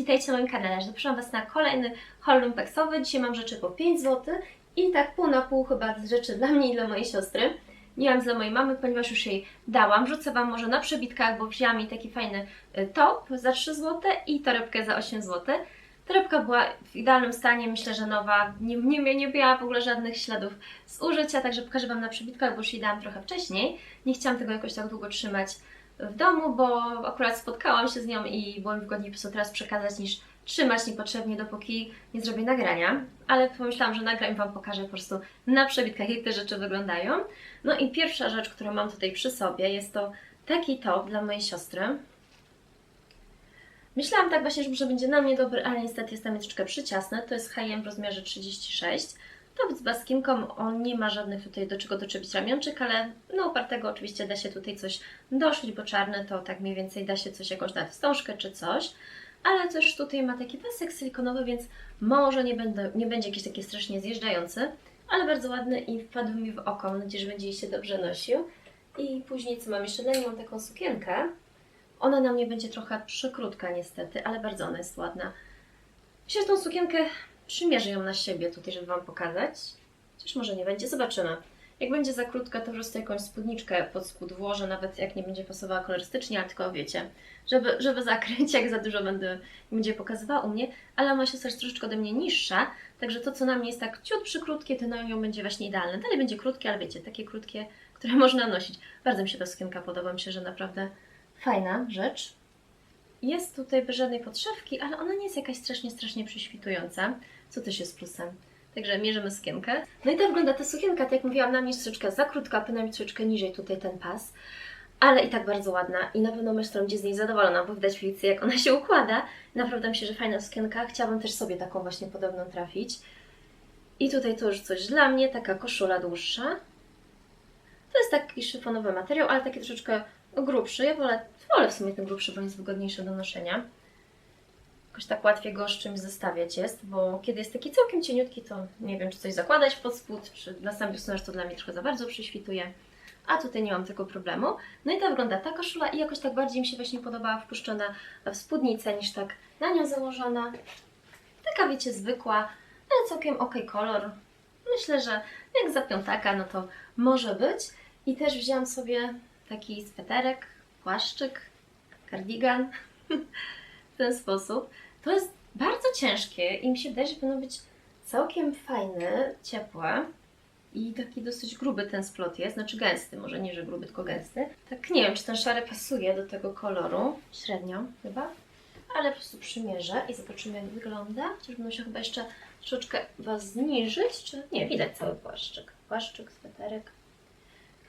witajcie na moim kanale. Zapraszam Was na kolejny haul lumpeksowy. Dzisiaj mam rzeczy po 5 zł i tak pół na pół chyba rzeczy dla mnie i dla mojej siostry. Nie mam dla mojej mamy, ponieważ już jej dałam. Wrzucę Wam może na przebitkach, bo wzięłam mi taki fajny y, top za 3 zł i torebkę za 8 zł. Torebka była w idealnym stanie, myślę, że nowa. Nie, nie, nie miała w ogóle żadnych śladów z użycia, także pokażę Wam na przebitkach, bo już jej dałam trochę wcześniej. Nie chciałam tego jakoś tak długo trzymać w domu, bo akurat spotkałam się z nią i było mi wygodniej po prostu teraz przekazać niż trzymać niepotrzebnie, dopóki nie zrobię nagrania. Ale pomyślałam, że nagram i Wam pokażę po prostu na przebitkach, jak te rzeczy wyglądają. No i pierwsza rzecz, którą mam tutaj przy sobie, jest to taki top dla mojej siostry. Myślałam tak właśnie, że będzie na mnie dobry, ale niestety jest tam troszeczkę przyciasny. To jest H&M w rozmiarze 36. Top z baskinką, on nie ma żadnych tutaj do czego doczepić ramionczyk, ale no opartego oczywiście da się tutaj coś doszyć, bo czarne to tak mniej więcej da się coś jakąś dać wstążkę czy coś. Ale też tutaj ma taki pasek silikonowy, więc może nie, będę, nie będzie jakiś taki strasznie zjeżdżający, ale bardzo ładny i wpadł mi w oko. Mam nadzieję, że będzie jej się dobrze nosił. I później co mam jeszcze? Na niej mam taką sukienkę. Ona na mnie będzie trochę przykrótka niestety, ale bardzo ona jest ładna. Myślę, że tą sukienkę przymierzę ją na siebie tutaj, żeby Wam pokazać. Chociaż może nie będzie, zobaczymy. Jak będzie za krótka, to po prostu jakąś spódniczkę pod spód włożę, nawet jak nie będzie pasowała kolorystycznie, ale tylko wiecie, żeby, żeby zakryć, jak za dużo będę, będzie pokazywała u mnie, ale moja siostra jest troszeczkę ode mnie niższa, także to, co na mnie jest tak ciut przykrótkie, to na nią będzie właśnie idealne. Dalej będzie krótkie, ale wiecie, takie krótkie, które można nosić. Bardzo mi się ta sukienka podoba, myślę, że naprawdę fajna rzecz. Jest tutaj bez żadnej podszewki, ale ona nie jest jakaś strasznie, strasznie prześwitująca, co też jest plusem. Także mierzymy sukienkę. No i tak wygląda ta sukienka, tak jak mówiłam, na mnie jest troszeczkę za krótka, przynajmniej troszeczkę niżej tutaj ten pas. Ale i tak bardzo ładna i na pewno że będzie z niej zadowolona, bo widać ulicy, jak ona się układa. Naprawdę myślę, że fajna sukienka. Chciałabym też sobie taką właśnie podobną trafić. I tutaj to już coś dla mnie, taka koszula dłuższa. To jest taki szyfonowy materiał, ale taki troszeczkę grubszy. Ja wolę, wolę w sumie ten grubszy, bo jest wygodniejszy do noszenia. Jakoś tak łatwiej go z czymś zestawiać jest, bo kiedy jest taki całkiem cieniutki, to nie wiem, czy coś zakładać pod spód, czy na sam biustonosz to dla mnie trochę za bardzo przyśwituje. A tutaj nie mam tego problemu. No i tak wygląda ta koszula i jakoś tak bardziej mi się właśnie podobała wpuszczona w spódnicę niż tak na nią założona. Taka wiecie, zwykła, ale całkiem ok kolor. Myślę, że jak za piątaka, no to może być. I też wzięłam sobie taki sweterek, płaszczyk, kardigan w ten sposób. To jest bardzo ciężkie i mi się wydaje, że będą być całkiem fajne, ciepłe. I taki dosyć gruby ten splot jest, znaczy gęsty, może nie, że gruby, tylko gęsty. Tak nie wiem, czy ten szary pasuje do tego koloru. Średnio chyba. Ale po prostu przymierzę i zobaczymy jak wygląda. Chociaż będę się chyba jeszcze troszeczkę Was zniżyć, czy nie, widać cały płaszczyk. Płaszczyk, sweterek.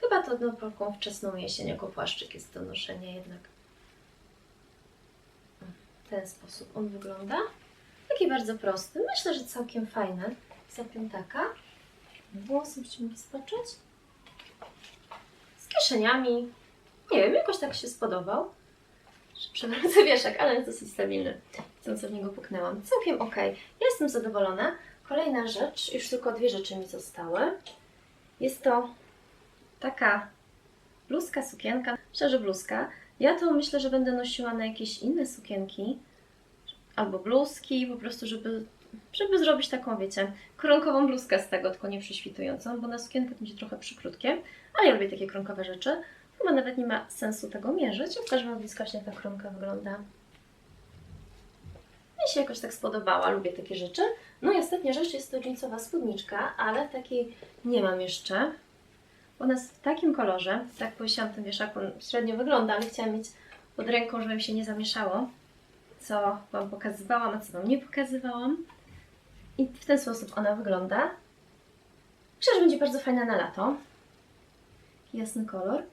Chyba to na taką wczesną jesień jako płaszczyk jest do noszenia jednak. W ten sposób on wygląda. Taki bardzo prosty. Myślę, że całkiem fajny. Za piątaka. Włosy musimy zobaczyć. Z kieszeniami. Nie wiem, jakoś tak się spodobał. Przewrócę wieszak, ale jest dosyć stabilny. Chcę, co w niego puknęłam. Całkiem ok. Ja jestem zadowolona. Kolejna rzecz, już tylko dwie rzeczy mi zostały. Jest to taka bluzka, sukienka, szczerze bluzka. Ja to myślę, że będę nosiła na jakieś inne sukienki albo bluzki, po prostu, żeby, żeby zrobić taką, wiecie, kronkową bluzkę z tego, tylko nie prześwitującą, bo na sukienkę to będzie trochę przykrótkie, ale ja lubię takie kronkowe rzeczy. Chyba nawet nie ma sensu tego mierzyć. Pokażę Wam blisko, jak ta kronka wygląda. Mi się jakoś tak spodobała, lubię takie rzeczy. No i ostatnia rzecz jest to jeansowa spódniczka, ale takiej nie mam jeszcze. Ona jest w takim kolorze, tak powiedziałam, ten wieszak on średnio wygląda, ale chciałam mieć pod ręką, żeby mi się nie zamieszało, co Wam pokazywałam, a co Wam nie pokazywałam. I w ten sposób ona wygląda. Myślę, że będzie bardzo fajna na lato. Jasny kolor.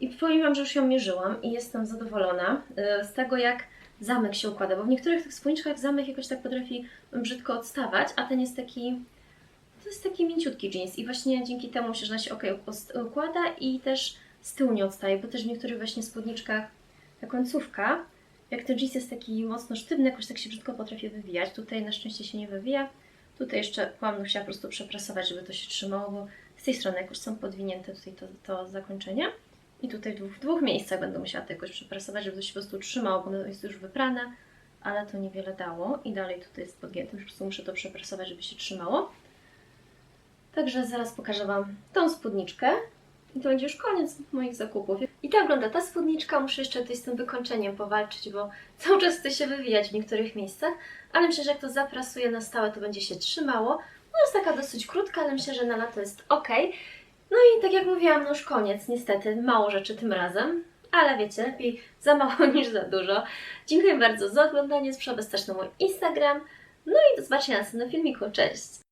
I powiem Wam, że już ją mierzyłam i jestem zadowolona y, z tego, jak zamek się układa, bo w niektórych tych spódniczkach zamek jakoś tak potrafi brzydko odstawać, a ten jest taki to jest taki mięciutki jeans i właśnie dzięki temu myślę, że się ok układa i też z tyłu nie odstaje, bo też w niektórych właśnie spódniczkach ta końcówka, jak ten jeans jest taki mocno sztywny, jakoś tak się brzydko potrafi wywijać. Tutaj na szczęście się nie wywija. Tutaj jeszcze byłam musiała po prostu przeprasować, żeby to się trzymało, bo z tej strony jakoś są podwinięte tutaj to, to zakończenie. I tutaj w dwóch, dwóch miejscach będę musiała to jakoś przeprasować, żeby to się po prostu trzymało, bo jest już wyprane, ale to niewiele dało i dalej tutaj jest podgięte, po prostu muszę to przeprasować, żeby się trzymało. Także zaraz pokażę Wam tą spódniczkę i to będzie już koniec moich zakupów. I tak wygląda ta spódniczka, muszę jeszcze tutaj z tym wykończeniem powalczyć, bo cały czas chce się wywijać w niektórych miejscach, ale myślę, że jak to zaprasuję na stałe, to będzie się trzymało. No jest taka dosyć krótka, ale myślę, że na lato jest ok. No i tak jak mówiłam, no już koniec, niestety, mało rzeczy tym razem, ale wiecie, lepiej za mało niż za dużo. Dziękuję bardzo za oglądanie, sprzedaż też na mój Instagram, no i do zobaczenia w następnym filmiku, cześć!